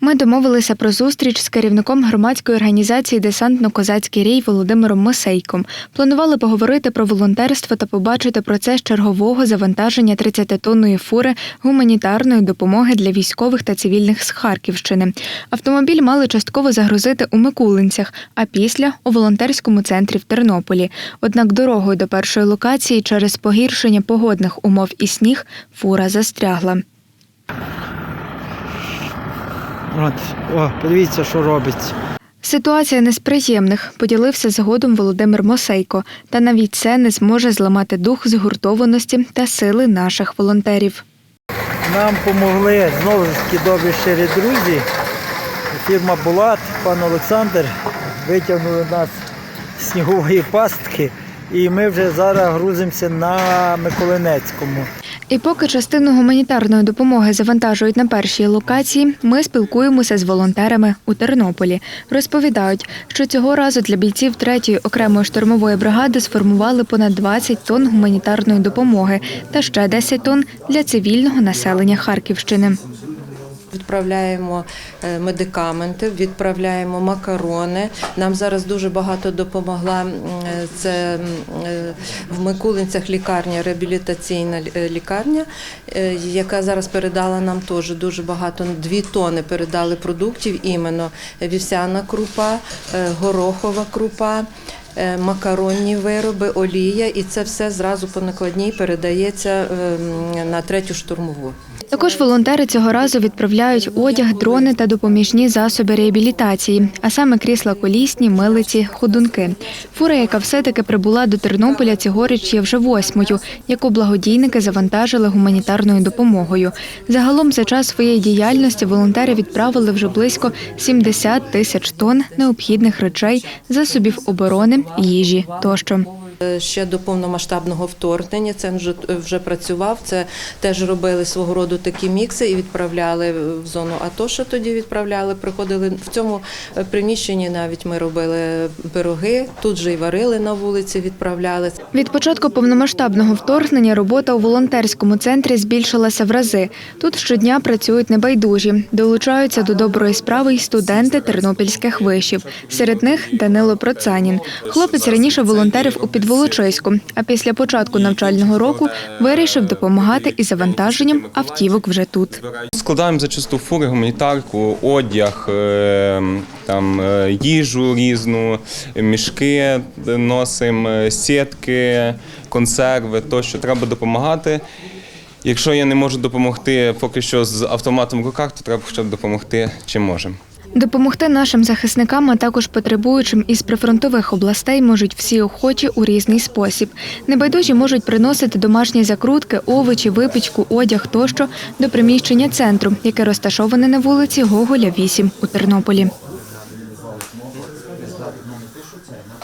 Ми домовилися про зустріч з керівником громадської організації Десантно-козацький рій Володимиром Мосейком. Планували поговорити про волонтерство та побачити процес чергового завантаження 30-тонної фури гуманітарної допомоги для військових та цивільних з Харківщини. Автомобіль мали частково загрузити у Микулинцях, а після у волонтерському центрі в Тернополі. Однак дорогою до першої локації через погіршення погодних умов і сніг фура застрягла. От, о, подивіться, що робиться. Ситуація не з приємних, поділився згодом Володимир Мосейко. Та навіть це не зможе зламати дух згуртованості та сили наших волонтерів. Нам допомогли знову ж таки добрі щирі друзі. Фірма Булат, пан Олександр витягнули нас з снігової пастки, і ми вже зараз грузимося на Миколинецькому. І поки частину гуманітарної допомоги завантажують на першій локації, ми спілкуємося з волонтерами у Тернополі. Розповідають, що цього разу для бійців третьої окремої штурмової бригади сформували понад 20 тонн гуманітарної допомоги та ще 10 тонн для цивільного населення Харківщини. Відправляємо е, медикаменти, відправляємо макарони. Нам зараз дуже багато допомогла е, це е, в Микулинцях лікарня, реабілітаційна лікарня, яка зараз передала нам теж дуже багато, дві тони передали продуктів, іменно вівсяна крупа, горохова крупа. Макаронні вироби, олія, і це все зразу по накладній передається на третю штурмову. Також волонтери цього разу відправляють одяг, дрони та допоміжні засоби реабілітації, а саме крісла колісні, милиці, ходунки. Фура, яка все-таки прибула до Тернополя цьогоріч, є вже восьмою, яку благодійники завантажили гуманітарною допомогою. Загалом за час своєї діяльності волонтери відправили вже близько 70 тисяч тонн необхідних речей, засобів оборони, їжі тощо. Е, Ще до повномасштабного вторгнення це вже вже працював. Це теж робили свого роду такі мікси і відправляли в зону АТО. Що тоді відправляли? Приходили в цьому е, приміщенні. Навіть ми робили пироги. Тут же й варили на вулиці, відправляли. Від початку повномасштабного вторгнення робота у волонтерському центрі збільшилася в рази. Тут щодня працюють небайдужі, долучаються до доброї справи й студенти тернопільських вишів. Серед них Данило Процанін. Хлопець раніше волонтерив у Підволочиську, а після початку навчального року вирішив допомагати із завантаженням автівок вже тут. Складаємо зачасту фури, гуманітарку, одяг, е, там, е, їжу різну, мішки носимо, е, сітки, консерви, то, що треба допомагати. Якщо я не можу допомогти поки що з автоматом в руках, то треба хоча б допомогти чим можемо. Допомогти нашим захисникам, а також потребуючим із прифронтових областей можуть всі охочі у різний спосіб. Небайдужі можуть приносити домашні закрутки, овочі, випічку, одяг тощо до приміщення центру, яке розташоване на вулиці Гоголя, 8 у Тернополі.